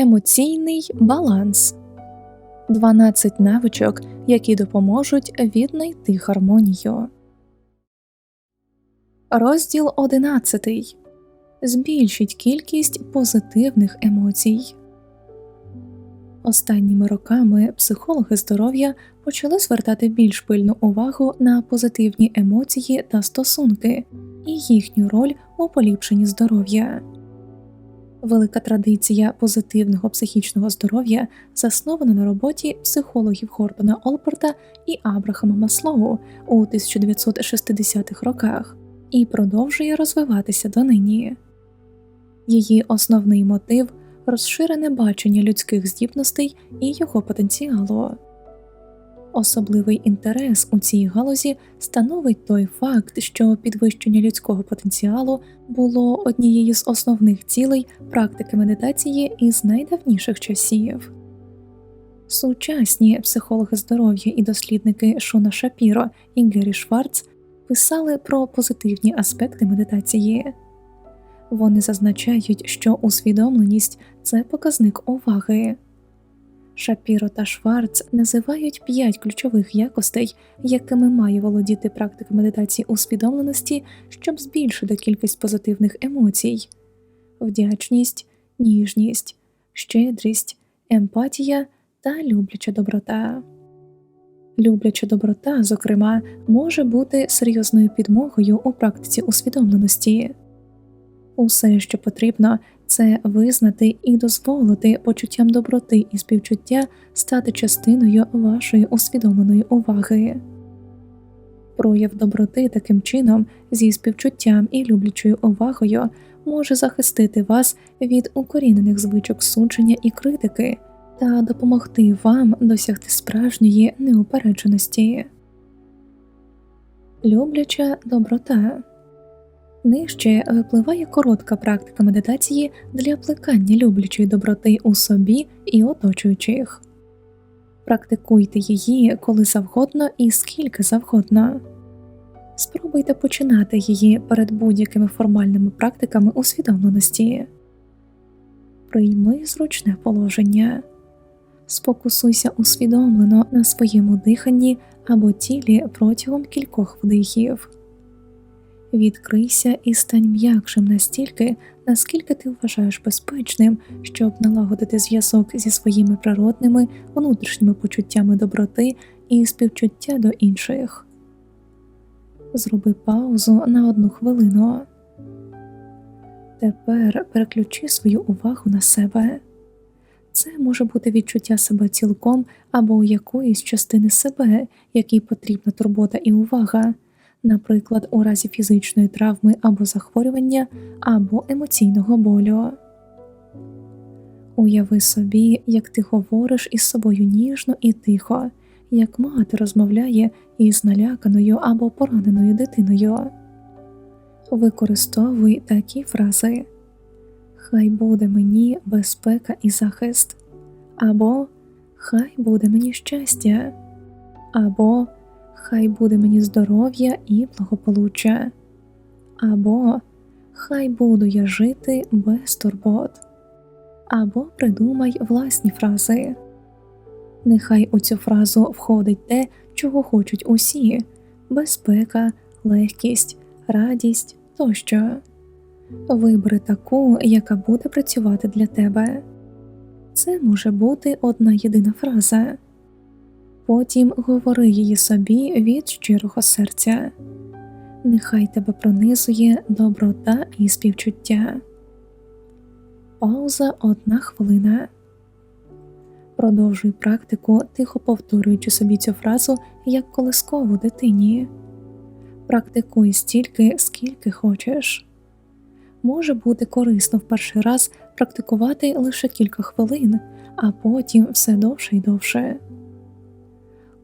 Емоційний баланс 12 навичок, які допоможуть віднайти гармонію. Розділ 11. Збільшіть кількість позитивних емоцій. Останніми роками психологи здоров'я почали звертати більш пильну увагу на позитивні емоції та стосунки і їхню роль у поліпшенні здоров'я. Велика традиція позитивного психічного здоров'я заснована на роботі психологів Гордона Олперта і Абрахама Маслоу у 1960-х роках і продовжує розвиватися донині. Її основний мотив розширене бачення людських здібностей і його потенціалу. Особливий інтерес у цій галузі становить той факт, що підвищення людського потенціалу було однією з основних цілей практики медитації із найдавніших часів. Сучасні психологи здоров'я і дослідники Шона Шапіро і Гері Шварц писали про позитивні аспекти медитації. Вони зазначають, що усвідомленість це показник уваги. Шапіро та Шварц називають п'ять ключових якостей, якими має володіти практика медитації усвідомленості, щоб збільшити кількість позитивних емоцій: вдячність, ніжність, щедрість, емпатія та любляча доброта. Любляча доброта, зокрема, може бути серйозною підмогою у практиці усвідомленості. Усе, що потрібно, це визнати і дозволити почуттям доброти і співчуття стати частиною вашої усвідомленої уваги. Прояв доброти таким чином, зі співчуттям і люблячою увагою, може захистити вас від укорінених звичок судження і критики та допомогти вам досягти справжньої неупередженості. Любляча доброта Нижче випливає коротка практика медитації для плекання люблячої доброти у собі і оточуючих. Практикуйте її коли завгодно і скільки завгодно. Спробуйте починати її перед будь-якими формальними практиками усвідомленості. Прийми зручне положення, сфокусуйся усвідомлено на своєму диханні або тілі протягом кількох вдихів. Відкрийся і стань м'якшим настільки, наскільки ти вважаєш безпечним, щоб налагодити зв'язок зі своїми природними внутрішніми почуттями доброти і співчуття до інших. Зроби паузу на одну хвилину. Тепер переключи свою увагу на себе. Це може бути відчуття себе цілком або якоїсь частини себе, якій потрібна турбота і увага наприклад, у разі фізичної травми або захворювання, або емоційного болю. Уяви собі, як ти говориш із собою ніжно і тихо, як мати розмовляє із наляканою або пораненою дитиною. Використовуй такі фрази Хай буде мені безпека і захист, або Хай буде мені щастя, або Хай буде мені здоров'я і благополуччя, або Хай буду я жити без турбот, або придумай власні фрази. Нехай у цю фразу входить те, чого хочуть усі безпека, легкість, радість тощо. Вибери таку, яка буде працювати для тебе. Це може бути одна єдина фраза потім говори її собі від щирого серця, нехай тебе пронизує доброта і співчуття. Пауза одна хвилина. Продовжуй практику, тихо повторюючи собі цю фразу як колискову дитині. Практикуй стільки, скільки хочеш. Може бути корисно в перший раз практикувати лише кілька хвилин, а потім все довше і довше.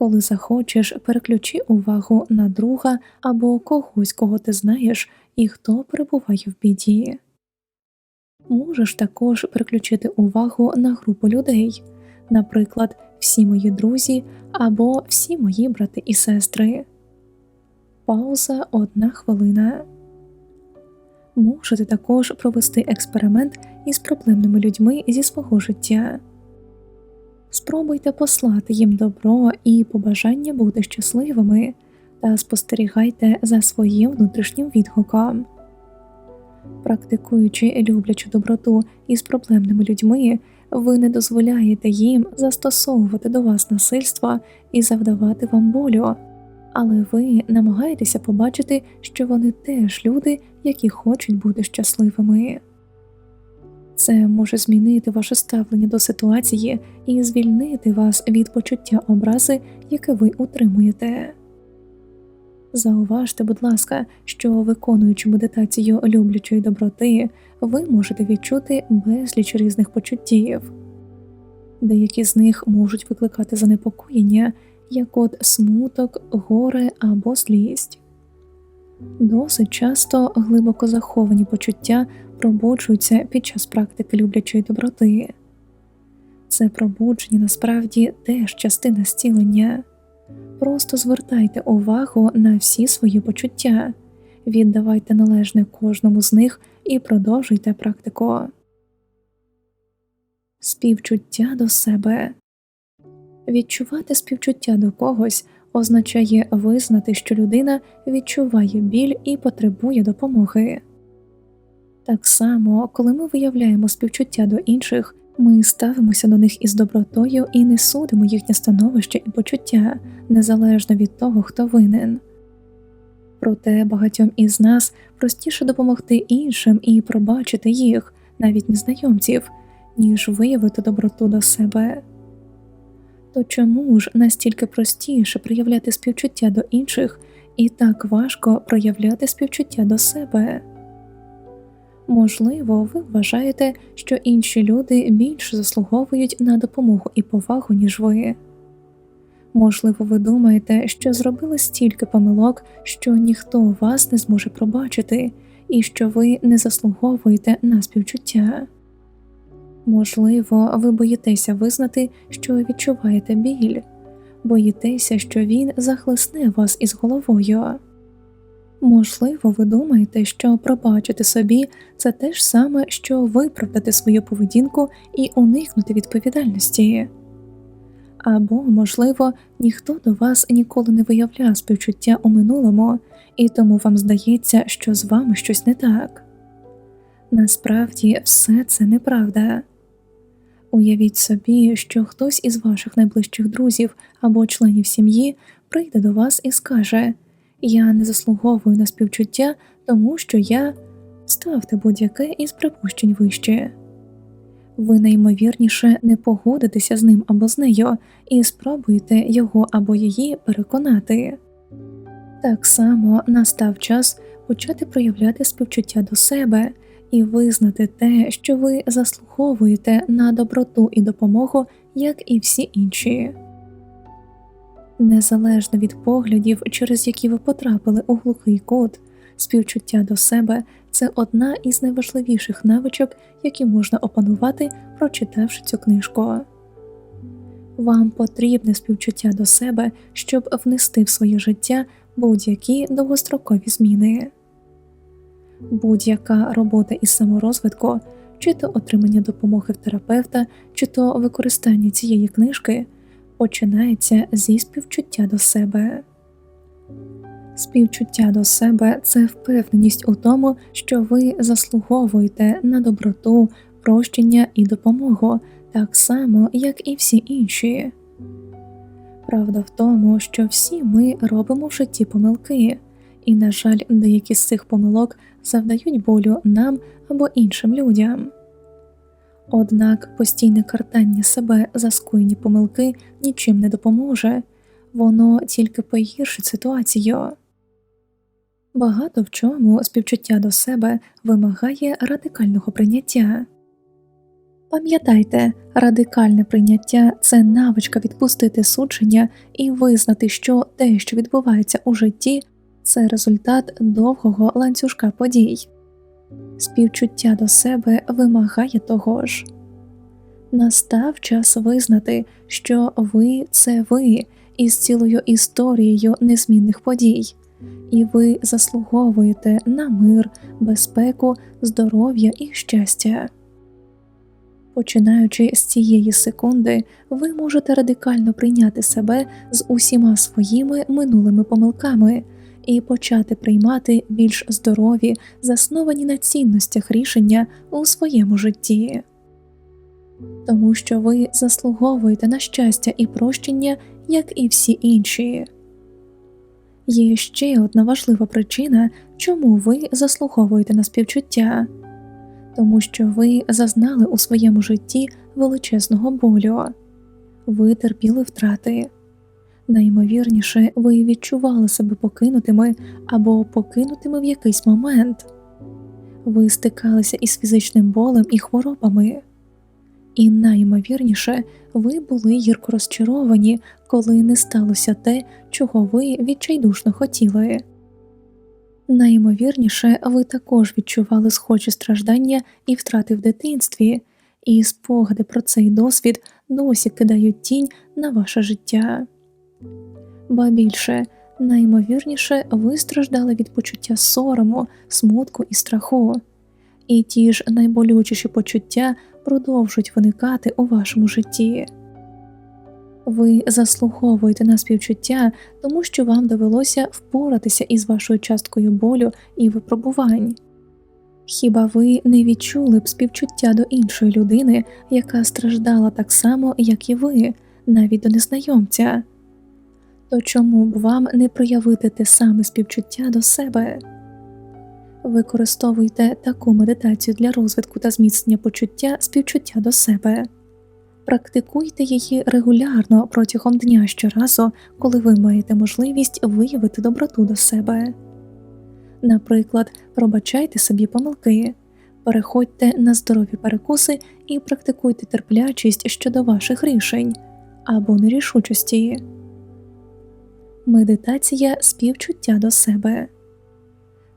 Коли захочеш, переключи увагу на друга або когось, кого ти знаєш, і хто перебуває в біді. Можеш також переключити увагу на групу людей, наприклад, всі мої друзі або всі мої брати і сестри. Пауза одна хвилина. Можете також провести експеримент із проблемними людьми зі свого життя. Спробуйте послати їм добро і побажання бути щасливими та спостерігайте за своїм внутрішнім відгуком. Практикуючи люблячу доброту із проблемними людьми, ви не дозволяєте їм застосовувати до вас насильство і завдавати вам болю, але ви намагаєтеся побачити, що вони теж люди, які хочуть бути щасливими. Це може змінити ваше ставлення до ситуації і звільнити вас від почуття образи, яке ви утримуєте. Зауважте, будь ласка, що виконуючи медитацію люблячої доброти, ви можете відчути безліч різних почуттів. Деякі з них можуть викликати занепокоєння, як от смуток, горе або злість. Досить часто глибоко заховані почуття пробуджуються під час практики люблячої доброти. Це пробудження насправді теж частина зцілення. Просто звертайте увагу на всі свої почуття, віддавайте належне кожному з них і продовжуйте практику. Співчуття до себе відчувати співчуття до когось означає визнати, що людина відчуває біль і потребує допомоги. Так само, коли ми виявляємо співчуття до інших, ми ставимося до них із добротою і не судимо їхнє становище і почуття незалежно від того, хто винен. Проте багатьом із нас простіше допомогти іншим і пробачити їх, навіть незнайомців, ніж виявити доброту до себе. То чому ж настільки простіше проявляти співчуття до інших і так важко проявляти співчуття до себе? Можливо, ви вважаєте, що інші люди більше заслуговують на допомогу і повагу, ніж ви. Можливо, ви думаєте, що зробили стільки помилок, що ніхто вас не зможе пробачити, і що ви не заслуговуєте на співчуття. Можливо, ви боїтеся визнати, що відчуваєте біль, боїтеся, що він захлесне вас із головою. Можливо, ви думаєте, що пробачити собі це те ж саме, що виправдати свою поведінку і уникнути відповідальності. Або, можливо, ніхто до вас ніколи не виявляв співчуття у минулому, і тому вам здається, що з вами щось не так. Насправді все це неправда. Уявіть собі, що хтось із ваших найближчих друзів або членів сім'ї прийде до вас і скаже Я не заслуговую на співчуття, тому що я ставте будь-яке із припущень вище. Ви найімовірніше не погодитеся з ним або з нею і спробуєте його або її переконати. Так само настав час почати проявляти співчуття до себе і визнати те, що ви заслуговуєте на доброту і допомогу, як і всі інші. Незалежно від поглядів, через які ви потрапили у глухий кут, співчуття до себе це одна із найважливіших навичок, які можна опанувати, прочитавши цю книжку. Вам потрібне співчуття до себе, щоб внести в своє життя будь-які довгострокові зміни будь-яка робота із саморозвитку, чи то отримання допомоги в терапевта, чи то використання цієї книжки починається зі співчуття до себе. Співчуття до себе це впевненість у тому, що ви заслуговуєте на доброту, прощення і допомогу так само, як і всі інші. Правда в тому, що всі ми робимо в житті помилки, і, на жаль, деякі з цих помилок завдають болю нам або іншим людям. Однак постійне картання себе за скоєні помилки нічим не допоможе, воно тільки погіршить ситуацію. Багато в чому співчуття до себе вимагає радикального прийняття. Пам'ятайте, радикальне прийняття це навичка відпустити судження і визнати, що те, що відбувається у житті, це результат довгого ланцюжка подій. Співчуття до себе вимагає того ж. Настав час визнати, що ви це ви із цілою історією незмінних подій, і ви заслуговуєте на мир, безпеку, здоров'я і щастя. Починаючи з цієї секунди, ви можете радикально прийняти себе з усіма своїми минулими помилками і почати приймати більш здорові, засновані на цінностях рішення у своєму житті, тому що ви заслуговуєте на щастя і прощення, як і всі інші. Є ще одна важлива причина, чому ви заслуговуєте на співчуття тому що ви зазнали у своєму житті величезного болю, ви терпіли втрати. Наймовірніше, ви відчували себе покинутими або покинутими в якийсь момент, ви стикалися із фізичним болем і хворобами, і наймовірніше, ви були гірко розчаровані, коли не сталося те, чого ви відчайдушно хотіли. Найімовірніше, ви також відчували схожі страждання і втрати в дитинстві, і спогади про цей досвід досі кидають тінь на ваше життя. Ба більше, найімовірніше, ви страждали від почуття сорому, смутку і страху, і ті ж найболючіші почуття продовжують виникати у вашому житті. Ви заслуговуєте на співчуття, тому що вам довелося впоратися із вашою часткою болю і випробувань. Хіба ви не відчули б співчуття до іншої людини, яка страждала так само, як і ви, навіть до незнайомця? То чому б вам не проявити те саме співчуття до себе? Використовуйте таку медитацію для розвитку та зміцнення почуття співчуття до себе. Практикуйте її регулярно протягом дня щоразу, коли ви маєте можливість виявити доброту до себе. Наприклад, пробачайте собі помилки, переходьте на здорові перекуси і практикуйте терплячість щодо ваших рішень або нерішучості. Медитація співчуття до себе.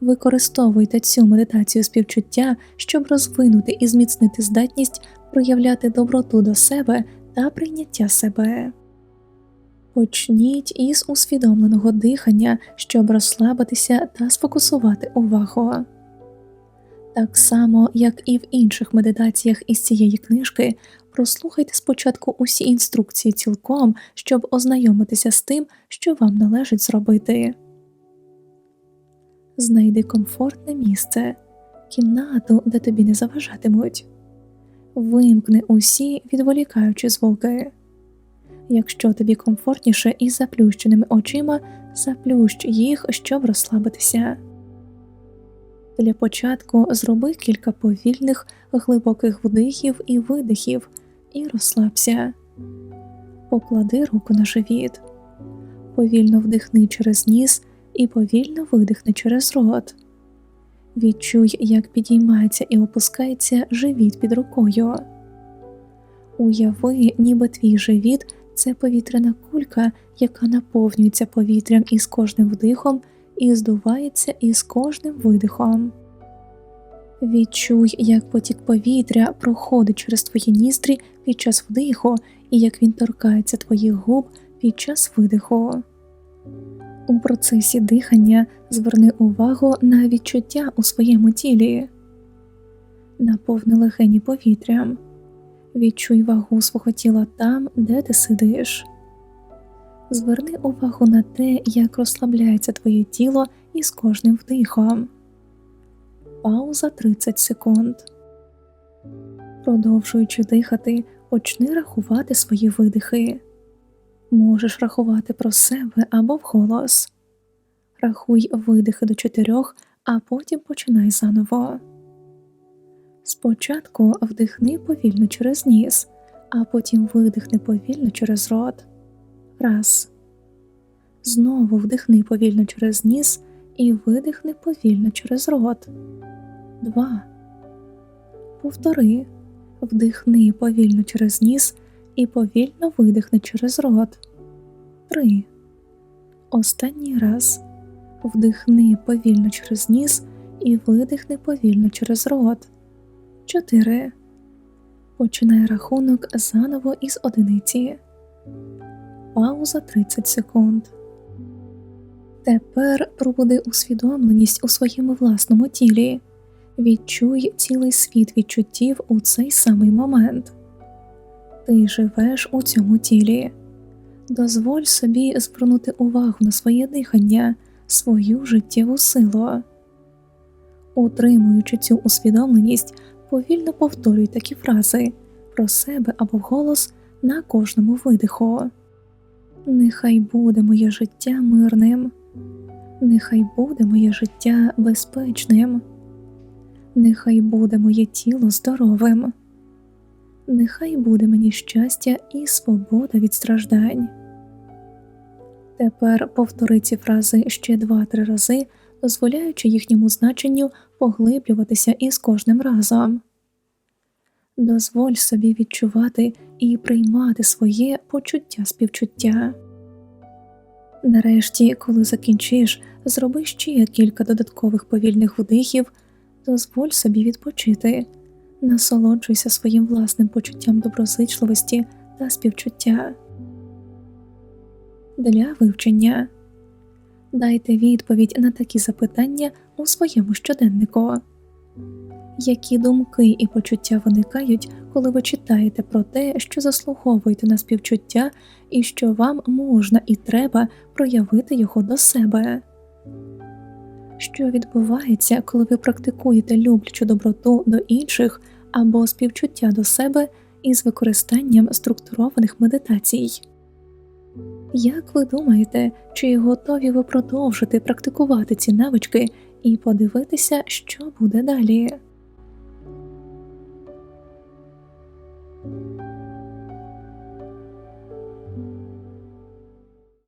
Використовуйте цю медитацію співчуття, щоб розвинути і зміцнити здатність проявляти доброту до себе та прийняття себе. Почніть із усвідомленого дихання, щоб розслабитися та сфокусувати увагу. Так само, як і в інших медитаціях із цієї книжки, прослухайте спочатку усі інструкції цілком, щоб ознайомитися з тим, що вам належить зробити. Знайди комфортне місце, кімнату, де тобі не заважатимуть вимкни усі відволікаючі звуки. Якщо тобі комфортніше із заплющеними очима, заплющ їх, щоб розслабитися. Для початку зроби кілька повільних, глибоких вдихів і видихів і розслабся, поклади руку на живіт, повільно вдихни через ніс і повільно видихни через рот. Відчуй, як підіймається і опускається живіт під рукою. Уяви, ніби твій живіт це повітряна кулька, яка наповнюється повітрям із кожним вдихом і здувається із кожним видихом. Відчуй, як потік повітря проходить через твої ніздрі під час вдиху і як він торкається твоїх губ під час видиху. У процесі дихання зверни увагу на відчуття у своєму тілі, наповни легені повітрям, відчуй вагу свого тіла там, де ти сидиш. Зверни увагу на те, як розслабляється твоє тіло із кожним вдихом. Пауза 30 секунд. Продовжуючи дихати, почни рахувати свої видихи. Можеш рахувати про себе або вголос. Рахуй видихи до чотирьох, а потім починай заново. Спочатку вдихни повільно через ніс, а потім видихни повільно через рот. Раз. Знову вдихни повільно через ніс і видихни повільно через рот. Два. Повтори. Вдихни повільно через ніс і повільно видихни через рот. Три. Останній раз вдихни повільно через ніс і видихни повільно через рот. Чотири. Починай рахунок заново із одиниці. Пауза 30 секунд. Тепер пробуди усвідомленість у своєму власному тілі, відчуй цілий світ відчуттів у цей самий момент. Ти живеш у цьому тілі. Дозволь собі звернути увагу на своє дихання, свою життєву силу. Утримуючи цю усвідомленість, повільно повторюй такі фрази про себе або вголос на кожному видиху. Нехай буде моє життя мирним, нехай буде моє життя безпечним, нехай буде моє тіло здоровим, нехай буде мені щастя і свобода від страждань. Тепер повтори ці фрази ще два-три рази, дозволяючи їхньому значенню поглиблюватися із кожним разом. Дозволь собі відчувати і приймати своє почуття співчуття. Нарешті, коли закінчиш, зроби ще кілька додаткових повільних вдихів, дозволь собі відпочити, насолоджуйся своїм власним почуттям доброзичливості та співчуття. Для вивчення дайте відповідь на такі запитання у своєму щоденнику. Які думки і почуття виникають, коли ви читаєте про те, що заслуговуєте на співчуття і що вам можна і треба проявити його до себе? Що відбувається, коли ви практикуєте люблячу доброту до інших або співчуття до себе із використанням структурованих медитацій? Як ви думаєте, чи готові ви продовжити практикувати ці навички і подивитися, що буде далі? Thank you.